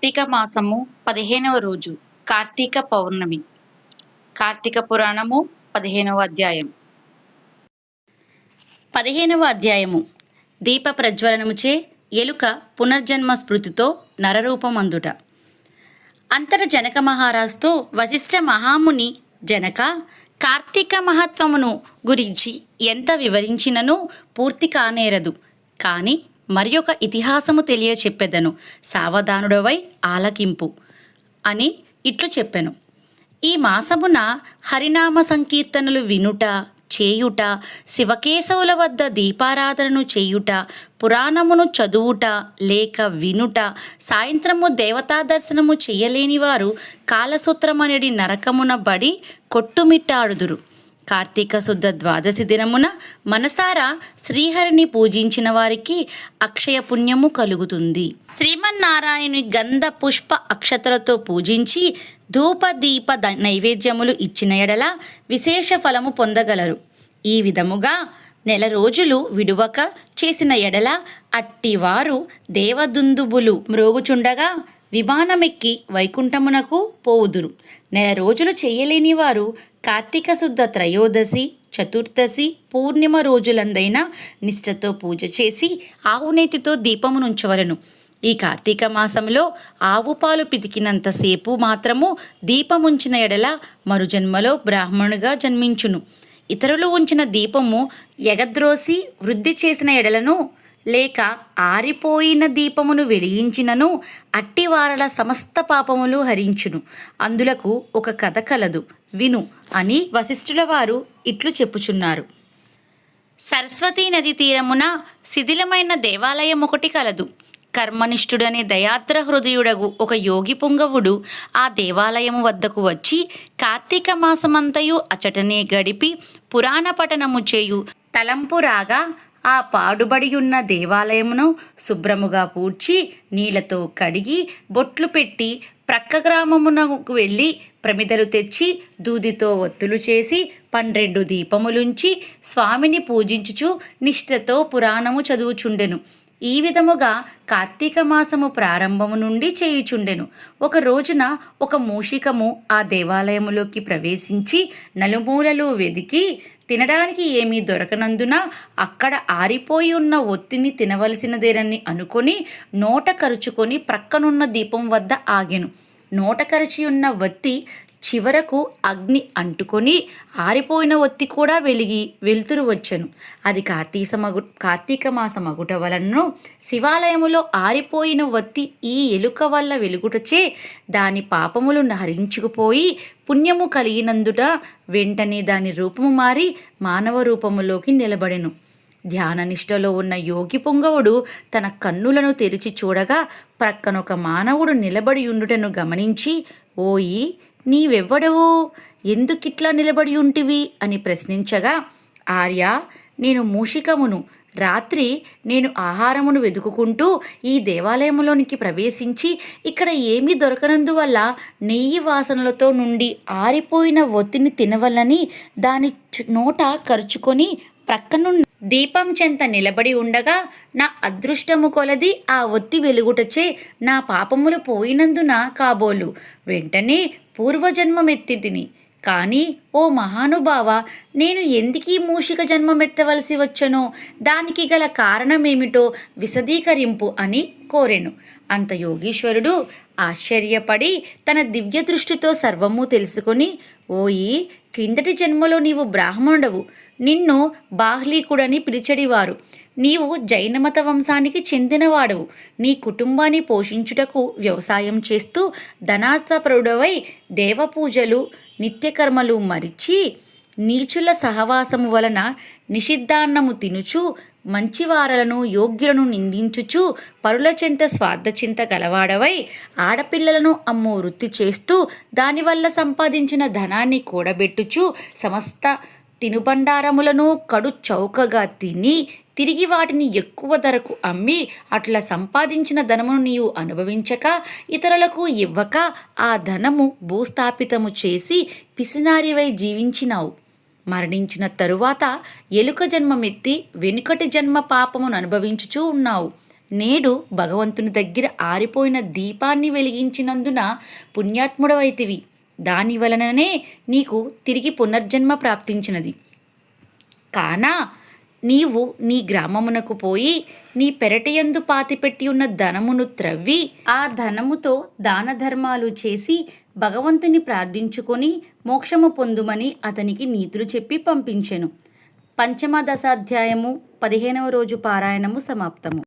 కార్తీక మాసము పదిహేనవ రోజు కార్తీక పౌర్ణమి. కార్తీక పురాణము పదిహేనవ అధ్యాయం. పదిహేనవ అధ్యాయము. దీప ప్రజ్వలనముచే ఎలుక పునర్జన్మ స్మృతితో నరరూపమందుట. అంతట జనక మహారాజుతో వశిష్ఠ మహాముని జనక కార్తీక మహత్వమును గురించి ఎంత వివరించినను పూర్తి కానేరదు. కానీ మరి ఒక ఇతిహాసము తెలియచెప్పెదను. సావధానుడవై ఆలకింపు అని ఇట్లు చెప్పెను. ఈ మాసమున హరినామ సంకీర్తనలు వినుట చేయుట శివకేశవుల వద్ద దీపారాధనను చేయుట పురాణమును చదువుట లేక వినుట సాయంత్రము దేవతా దర్శనము చేయలేని వారు కాలసూత్రమనేది నరకమున బడి కొట్టుమిట్టాడుదురు. కార్తీక శుద్ధ ద్వాదశి దినమున మనసారా శ్రీహరిని పూజించిన వారికి అక్షయ పుణ్యము కలుగుతుంది. శ్రీమన్నారాయణుని గంధ పుష్ప అక్షతలతో పూజించి ధూప దీప ద- నైవేద్యములు ఇచ్చిన ఎడల విశేష ఫలము పొందగలరు. ఈ విధముగా నెల రోజులు విడువక చేసిన ఎడల అట్టివారు దేవదుందుబులు మ్రోగుచుండగా విమానమెక్కి వైకుంఠమునకు పోవుదురు. నెల రోజులు చేయలేని వారు కార్తీక శుద్ధ త్రయోదశి చతుర్దశి పూర్ణిమ రోజులందైన నిష్ఠతో పూజ చేసి ఆవునేతితో దీపమునుంచవలను ఈ కార్తీక మాసంలో ఆవు పాలు పితికినంతసేపు మాత్రము దీపముంచిన ఎడల మరుజన్మలో బ్రాహ్మణుగా జన్మించును. ఇతరులు ఉంచిన దీపము ఎగద్రోసి వృద్ధి చేసిన ఎడలను లేక ఆరిపోయిన దీపమును వెలిగించినను అట్టివారల సమస్త పాపములు హరించును. అందులకు ఒక కథ కలదు. విను అని వశిష్ఠుల వారు ఇట్లు చెప్పుచున్నారు. సరస్వతీ నది తీరమున శిథిలమైన దేవాలయం ఒకటి కలదు. కర్మనిష్ఠుడనే దయాద్ర హృదయుడగు ఒక యోగి పుంగవుడు ఆ దేవాలయము వద్దకు వచ్చి కార్తీక మాసమంతయు అచటనే గడిపి పురాణ పఠనము చేయు తలంపు రాగా ఆ పాడుబడియున్న దేవాలయమును శుభ్రముగా పూడ్చి నీళ్ళతో కడిగి బొట్లు పెట్టి ప్రక్క గ్రామమునకు వెళ్ళి ప్రమిదలు తెచ్చి దూదితో ఒత్తులు చేసి పన్నెండు దీపములుంచి స్వామిని పూజించుచు నిష్ఠతో పురాణము చదువుచుండెను. ఈ విధముగా కార్తీక మాసము ప్రారంభము నుండి చేయుచుండెను. ఒక రోజున ఒక మూషికము ఆ దేవాలయములోకి ప్రవేశించి నలుమూలలు వెదికి తినడానికి ఏమీ దొరకనందున అక్కడ ఆరిపోయి ఉన్న ఒత్తిని తినవలసినదేనని అనుకొని నోట కరుచుకొని ప్రక్కనున్న దీపం వద్ద ఆగెను. నోట కరిచి ఉన్న వత్తి చివరకు అగ్ని అంటుకొని ఆరిపోయిన ఒత్తి కూడా వెలిగి వెలుతురు వచ్చెను. అది కార్తీస మగు కార్తీక మాస మగుట వలనను శివాలయములో ఆరిపోయిన ఒత్తి ఈ ఎలుక వల్ల వెలుగుటచే దాని పాపములు హరించుకుపోయి పుణ్యము కలిగినందుట వెంటనే దాని రూపము మారి మానవ రూపములోకి నిలబడెను. ధ్యాననిష్టలో ఉన్న యోగి పొంగవుడు తన కన్నులను తెరిచి చూడగా ప్రక్కనొక మానవుడు నిలబడి ఉండుటను గమనించి ఓయి నీవెవ్వడవు? ఎందుకిట్లా నిలబడి ఉంటివి? అని ప్రశ్నించగా ఆర్య నేను మూషికమును. రాత్రి నేను ఆహారమును వెదుకుకుంటూ ఈ దేవాలయంలోనికి ప్రవేశించి ఇక్కడ ఏమీ దొరకనందువల్ల నెయ్యి వాసనలతో నుండి ఆరిపోయిన ఒత్తిని తినవలని దాని చు- నోట కరుచుకొని ప్రక్కను దీపం చెంత నిలబడి ఉండగా నా అదృష్టము కొలది ఆ ఒత్తి వెలుగుటచే నా పాపములు పోయినందున కాబోలు. వెంటనే పూర్వజన్మమెత్తి తిని కానీ ఓ మహానుభావ నేను ఎందుకీ మూషిక జన్మమెత్తవలసి వచ్చనో? దానికి గల కారణమేమిటో విశదీకరింపు అని కోరెను. అంత యోగీశ్వరుడు ఆశ్చర్యపడి తన దివ్య దృష్టితో సర్వము తెలుసుకొని ఓయి క్రిందటి జన్మలో నీవు బ్రాహ్మణుడవు. నిన్ను బాహ్లీకుడని పిలిచెడివారు. నీవు జైనమత వంశానికి చెందినవాడవు. నీ కుటుంబాన్ని పోషించుటకు వ్యవసాయం చేస్తూ ధనాస్తపరుడవై దేవపూజలు నిత్యకర్మలు మరిచి నీచుల సహవాసము వలన నిషిద్ధాన్నము తినుచు మంచివారలను యోగ్యులను నిందించుచు పరుల చెంత స్వార్థచింత గలవాడవై ఆడపిల్లలను అమ్మో వృత్తి చేస్తూ దానివల్ల సంపాదించిన ధనాన్ని కూడబెట్టుచు సమస్త తినుబండారములను కడు చౌకగా తిని తిరిగి వాటిని ఎక్కువ ధరకు అమ్మి అట్లా సంపాదించిన ధనమును నీవు అనుభవించక ఇతరులకు ఇవ్వక ఆ ధనము భూస్థాపితము చేసి పిసినారివై జీవించినావు. మరణించిన తరువాత ఎలుక జన్మమెత్తి వెనుకటి జన్మ పాపమును అనుభవించుచూ ఉన్నావు. నేడు భగవంతుని దగ్గర ఆరిపోయిన దీపాన్ని వెలిగించినందున పుణ్యాత్ముడవైతివి. దాని వలననే నీకు తిరిగి పునర్జన్మ ప్రాప్తించినది. కానా నీవు నీ గ్రామమునకు పోయి నీ పెరటయందు పాతిపెట్టి ఉన్న ధనమును త్రవ్వి ఆ ధనముతో దాన ధర్మాలు చేసి భగవంతుని ప్రార్థించుకొని మోక్షము పొందుమని అతనికి నీతులు చెప్పి పంపించెను. పంచమ దశాధ్యాయము పదిహేనవ రోజు పారాయణము సమాప్తము.